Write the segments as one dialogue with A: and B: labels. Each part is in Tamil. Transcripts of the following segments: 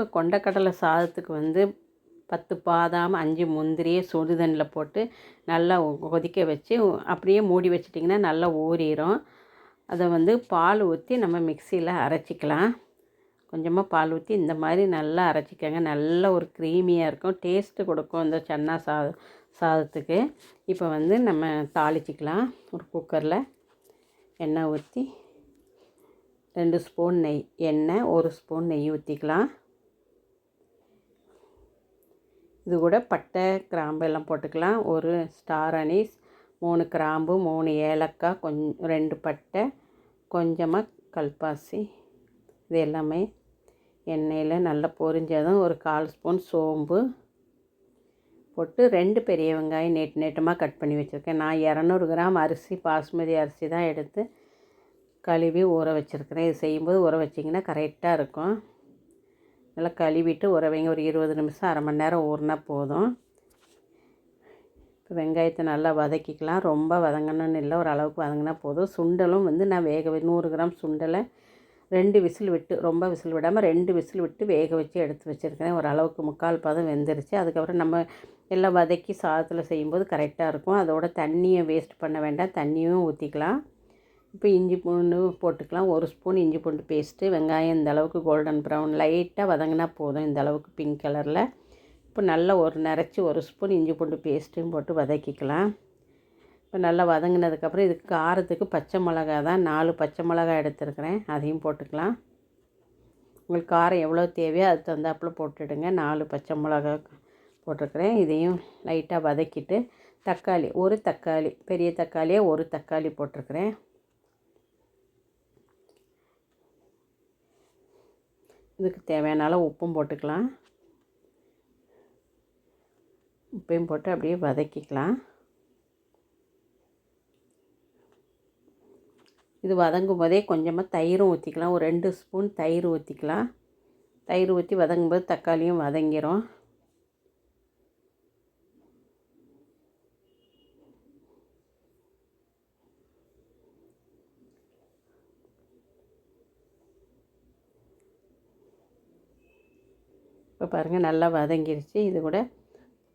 A: இப்போ கொண்டக்கடலை சாதத்துக்கு வந்து பத்து பாதாம் அஞ்சு முந்திரியை சுடு தண்ணியில் போட்டு நல்லா கொதிக்க வச்சு அப்படியே மூடி வச்சிட்டிங்கன்னா நல்லா ஊறிடும் அதை வந்து பால் ஊற்றி நம்ம மிக்சியில் அரைச்சிக்கலாம். கொஞ்சமாக பால் ஊற்றி இந்த மாதிரி நல்லா அரைச்சிக்கோங்க. நல்ல ஒரு க்ரீமியாக இருக்கும். டேஸ்ட்டு கொடுக்கும் இந்த சன்னா சாதம் சாதத்துக்கு. இப்போ வந்து நம்ம தாளிச்சிக்கலாம் ஒரு குக்கரில். எண்ணெய் ஊற்றி ரெண்டு ஸ்பூன் நெய் எண்ணெய் ஒரு ஸ்பூன் நெய் ஊற்றிக்கலாம் இது கூட பட்டை கிராம்பு எல்லாம் போட்டுக்கலாம். ஒரு ஸ்டார் அனீஸ் மூணு கிராம்பு மூணு ஏலக்காய் கொஞ்சம் ரெண்டு பட்டை கொஞ்சமாக கல்பாசி. இது எல்லாமே எண்ணெயில் நல்லா பொரிஞ்சதும் ஒரு கால் ஸ்பூன் சோம்பு போட்டு ரெண்டு பெரிய வெங்காயம் நீட்டு நீட்டமாக கட் பண்ணி வச்சுருக்கேன். நான் இரநூறு கிராம் அரிசி பாஸ்மதி அரிசி தான் எடுத்து கழுவி ஊற வச்சுருக்கிறேன். இது செய்யும்போது ஊற வச்சிங்கன்னா கரெக்டாக இருக்கும். நல்லா கழுவிட்டு ஊற வைங்க ஒரு இருபது நிமிஷம் அரை மணி நேரம் ஊறினா போதும். இப்போ வெங்காயத்தை நல்லா வதக்கிக்கலாம். ரொம்ப வதங்கணும்னு இல்லை ஒரு அளவுக்கு வதங்கினா போதும். சுண்டலும் வந்து நான் வேக நூறு கிராம் சுண்டலை ரெண்டு விசில் விட்டு ரொம்ப விசில் விடாமல் ரெண்டு விசில் விட்டு வேக வச்சு எடுத்து வச்சுருக்கிறேன். ஒரு அளவுக்கு முக்கால் பதம் வெந்துருச்சு. அதுக்கப்புறம் நம்ம எல்லாம் வதக்கி சாதத்தில் செய்யும்போது கரெக்டாக இருக்கும். அதோட தண்ணியை வேஸ்ட் பண்ண வேண்டாம். தண்ணியும் ஊற்றிக்கலாம் இப்போ இஞ்சி பூண்டு போட்டுக்கலாம். ஒரு ஸ்பூன் இஞ்சி பூண்டு பேஸ்ட்டு வெங்காயம் இந்த அளவுக்கு கோல்டன் ப்ரௌன் லைட்டாக வதங்கினா போதும் இந்த அளவுக்கு பிங்க் கலரில் இப்போ நல்லா ஒரு நிறச்சி ஒரு ஸ்பூன் இஞ்சி பூண்டு பேஸ்ட்டும் போட்டு வதக்கிக்கலாம். இப்போ நல்லா வதங்கினதுக்கப்புறம் இதுக்கு காரத்துக்கு பச்சை மிளகா தான் நாலு பச்சை மிளகா எடுத்துருக்கிறேன். அதையும் போட்டுக்கலாம். உங்களுக்கு காரம் எவ்வளோ தேவையோ அது தந்தாப்பில் போட்டுடுங்க. நாலு பச்சை மிளகா போட்டிருக்கிறேன். இதையும் லைட்டாக வதக்கிட்டு தக்காளி ஒரு தக்காளி பெரிய தக்காளியாக ஒரு தக்காளி போட்டிருக்கிறேன். இதுக்கு தேவையான அளவு உப்பும் போட்டுக்கலாம். உப்பையும் போட்டு அப்படியே வதக்கிக்கலாம். இது வதங்கும் போதே கொஞ்சமாக தயிரும் ஊற்றிக்கலாம் ஒரு ரெண்டு ஸ்பூன் தயிர் ஊற்றிக்கலாம் தயிர் ஊற்றி வதங்கும்போது தக்காளியும் வதங்கிரும். இப்போ பாருங்கள் நல்லா வதங்கிருச்சு. இது கூட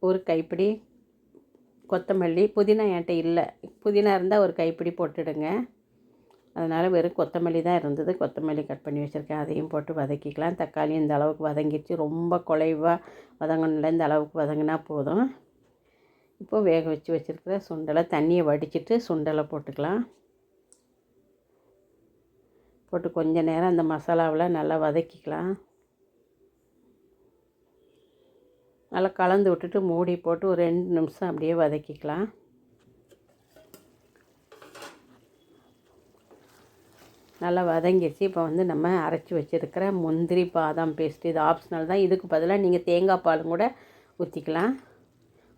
A: ஒரு கைப்பிடி கொத்தமல்லி. புதினா என்கிட்ட இல்லை. புதினா இருந்தால் ஒரு கைப்பிடி போட்டுடுங்க. அதனால் வெறும் கொத்தமல்லி தான் இருந்தது. கொத்தமல்லி கட் பண்ணி வச்சுருக்கேன். அதையும் போட்டு வதக்கிக்கலாம். தக்காளி இந்த அளவுக்கு வதங்கிடுச்சு ரொம்ப குலைவாக வதங்கணும்ல. இந்த அளவுக்கு வதங்கினா போதும். இப்போது வேக வச்சு வச்சுருக்கிற சுண்டலை தண்ணியை வடிச்சிட்டு சுண்டலை போட்டுக்கலாம். போட்டு கொஞ்ச நேரம் அந்த மசாலாவில் நல்லா வதக்கிக்கலாம். நல்லா கலந்து விட்டுட்டு மூடி போட்டு ஒரு ரெண்டு நிமிஷம் அப்படியே வதக்கிக்கலாம். நல்லா வதங்கிடுச்சு இப்போ வந்து நம்ம அரைச்சி வச்சுருக்கிற முந்திரி பாதாம் பேஸ்ட் இது ஆப்ஷனல் தான். இதுக்கு பதிலாக நீங்கள் தேங்காய் பாலும் கூட ஊற்றிக்கலாம்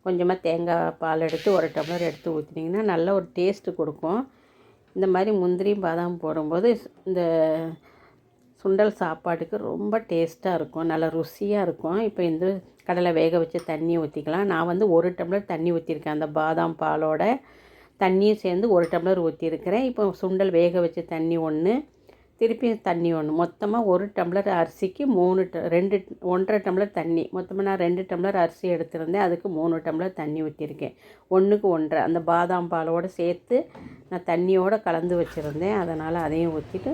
A: கொஞ்சமாக தேங்காய் பால் எடுத்து ஒரு டம்ளர் எடுத்து ஊற்றினீங்கன்னா நல்ல ஒரு டேஸ்ட்டு கொடுக்கும். இந்த மாதிரி முந்திரி பாதாம் போடும்போது இந்த சுண்டல் சாப்பாட்டுக்கு ரொம்ப டேஸ்ட்டாக இருக்கும். நல்லா ருசியாக இருக்கும். இப்போ இந்த கடலை வேக வச்ச தண்ணி ஊற்றிக்கலாம் நான் வந்து ஒரு டம்ளர் தண்ணி ஊற்றிருக்கேன் அந்த பாதாம் பாலோட தண்ணியும் சேர்ந்து ஒரு டம்ளர் ஊற்றிருக்கிறேன் இப்போ சுண்டல் வேக வச்ச தண்ணி ஒன்று திருப்பி தண்ணி ஒன்று மொத்தமாக ஒரு டம்ளர் அரிசிக்கு மூணு ட ரெண்டு ஒன்றரை டம்ளர் தண்ணி. மொத்தமாக நான் ரெண்டு டம்ளர் அரிசி எடுத்திருந்தேன். அதுக்கு மூணு டம்ளர் தண்ணி ஊற்றிருக்கேன் ஒன்றுக்கு ஒன்றரை. அந்த பாதாம் பாலோடு சேர்த்து நான் தண்ணியோடு கலந்து வச்சுருந்தேன். அதனால் அதையும் ஊற்றிட்டு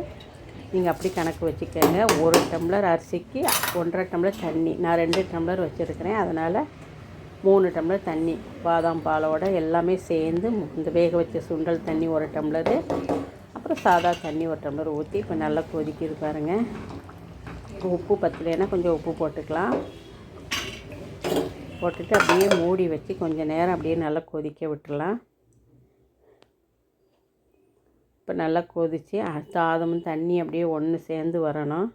A: நீங்கள் அப்படி கணக்கு வச்சுக்கோங்க. ஒரு டம்ளர் அரிசிக்கு ஒன்றரை டம்ளர் தண்ணி. நான் ரெண்டு டம்ளர் வச்சுருக்கிறேன். அதனால் மூணு டம்ளர் தண்ணி. பாதாம் பாலோட எல்லாமே சேர்ந்து இந்த வேக வச்ச சுண்டல் தண்ணி ஒரு டம்ளரு. அப்புறம் சாதா தண்ணி ஒரு டம்ளர் ஊற்றி இப்போ நல்லா கொதிக்கிது பாருங்கள் உப்பு பத்தலைன்னா கொஞ்சம் உப்பு போட்டுக்கலாம். போட்டுட்டு அப்படியே மூடி வச்சு கொஞ்சம் நேரம் அப்படியே நல்லா கொதிக்க விட்டுடலாம் இப்போ நல்லா கொதித்து சாதமும் தண்ணி அப்படியே ஒன்று சேர்ந்து வரணும்.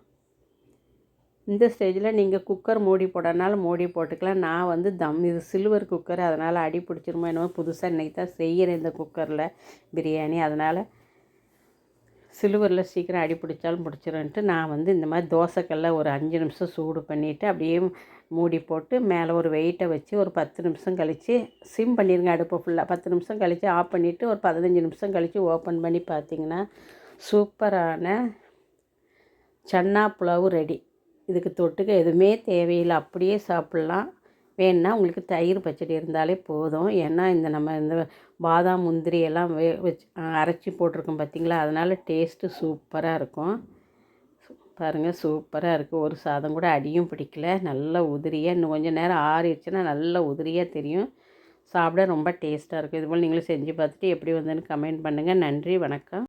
A: இந்த ஸ்டேஜில் நீங்கள் குக்கர் மூடி போடனாலும் மூடி போட்டுக்கலாம். நான் வந்து தம் இது சில்வர் குக்கர் அதனால் அடி பிடிச்சிருமோ என்னமோ புதுசாக இன்றைக்கி தான் செய்கிறேன் இந்த குக்கரில் பிரியாணி. அதனால் சில்வரில் சீக்கிரம் அடி பிடிச்சாலும் பிடிச்சிருன்ட்டு நான் வந்து இந்த மாதிரி தோசைக்கல்ல ஒரு அஞ்சு நிமிஷம் சூடு பண்ணிவிட்டு அப்படியே மூடி போட்டு மேலே ஒரு வெயிட்டை வச்சு ஒரு பத்து நிமிஷம் கழித்து சிம் பண்ணிடுங்க அடுப்பை ஃபுல்லாக பத்து நிமிஷம் கழித்து ஆஃப் பண்ணிவிட்டு ஒரு பதினஞ்சு நிமிஷம் கழித்து ஓப்பன் பண்ணி பார்த்தீங்கன்னா சூப்பரான சன்னா புலாவு ரெடி. இதுக்கு தொட்டுக்க எதுவுமே தேவையில்லை. அப்படியே சாப்பிட்லாம். வேணுன்னா உங்களுக்கு தயிர் பச்சடி இருந்தாலே போதும். ஏன்னா இந்த நம்ம இந்த பாதாம் முந்திரி எல்லாம் வே வச்சு அரைச்சி போட்டிருக்கோம் பார்த்திங்களா? அதனால் டேஸ்ட்டு சூப்பராக இருக்கும். பாருங்கள் சூப்பராக இருக்குது ஒரு சாதம் கூட அடியும் பிடிக்கல. நல்ல உதிரியாக இன்னும் கொஞ்சம் நேரம் ஆறிடுச்சுன்னா நல்ல உதிரியாக தெரியும். சாப்பிட ரொம்ப டேஸ்ட்டாக இருக்கும். இதுபோல் நீங்களும் செஞ்சு பார்த்துட்டு எப்படி வந்ததுன்னு கமெண்ட் பண்ணுங்கள் நன்றி வணக்கம்.